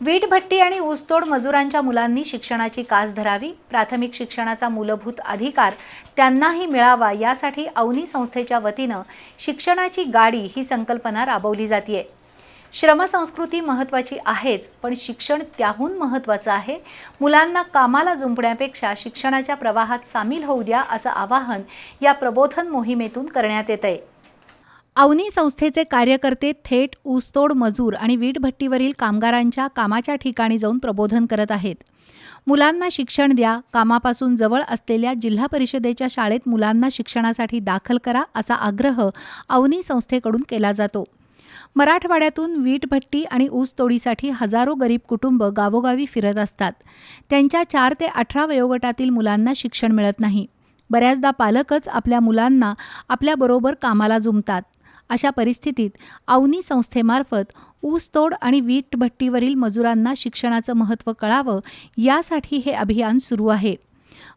वीटभट्टी आणि ऊसतोड मजुरांच्या मुलांनी शिक्षणाची कास धरावी प्राथमिक शिक्षणाचा मूलभूत अधिकार त्यांनाही मिळावा यासाठी अवनी संस्थेच्या वतीनं शिक्षणाची गाडी ही संकल्पना राबवली जाते श्रमसंस्कृती महत्त्वाची आहेच पण शिक्षण त्याहून महत्त्वाचं आहे. मुलांना कामाला जुंपण्यापेक्षा शिक्षणाच्या प्रवाहात सामील होऊ द्या असं आवाहन या प्रबोधन मोहिमेतून करण्यात येत आहे अवनी संस्थेचे कार्यकर्ते थेट ऊसतोड मजूर आणि वीटभट्टीवरील कामगारांच्या कामाच्या ठिकाणी जाऊन प्रबोधन करत आहेत. मुलांना शिक्षण द्या कामापासून जवळ असलेल्या जिल्हा परिषदेच्या शाळेत मुलांना शिक्षणासाठी दाखल करा असा आग्रह अवनी संस्थेकडून केला जातो. मराठवाड्यातून वीटभट्टी आणि ऊसतोडीसाठी हजारो गरीब कुटुंब गावोगावी फिरत असतात. त्यांच्या चार ते अठरा वयोगटातील मुलांना शिक्षण मिळत नाही. बऱ्याचदा पालकच आपल्या मुलांना आपल्याबरोबर कामाला जुमतात अशा परिस्थितीत अवनी संस्थेमार्फत ऊसतोड आणि वीटभट्टीवरील मजुरांना शिक्षणाचं महत्त्व कळावं यासाठी हे अभियान सुरू आहे.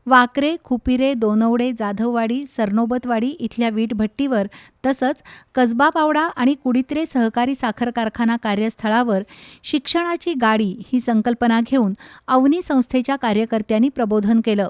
वाकरे खुपिरे दोनवडे जाधववाडी सरनोबतवाडी इथल्या वीटभट्टीवर तसंच कसबा पावडा आणि कुडित्रे सहकारी साखर कारखाना कार्यस्थळावर शिक्षणाची गाडी ही संकल्पना घेऊन अवनी संस्थेच्या कार्यकर्त्यांनी प्रबोधन केलं.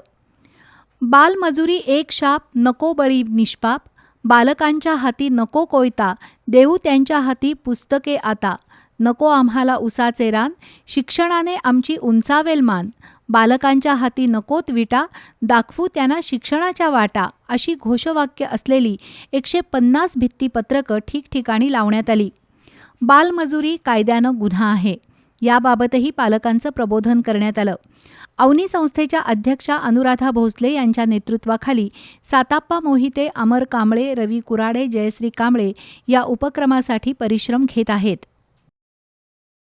बालमजुरी एक शाप नको बळी निष्पाप बालकांच्या हाती नको कोयता देऊ त्यांच्या हाती पुस्तके आता. नको आम्हाला उसाचे रान शिक्षणाने आमची उंचावेल मान. बालकांच्या हाती नकोत विटा दाखवू त्यांना शिक्षणाच्या वाटा अशी घोषवाक्य असलेली एकशे पन्नास भित्तीपत्रकं ठिकठिकाणी लावण्यात आली. बालमजुरी कायद्यानं गुन्हा आहे. याबाबतही पालकांचं प्रबोधन करण्यात आलं. अवनी संस्थेच्या अध्यक्षा अनुराधा भोसले यांच्या नेतृत्वाखाली साताप्पा मोहिते अमर कांबळे रवी कुराडे जयश्री कांबळे या उपक्रमासाठी परिश्रम घेत आहेत.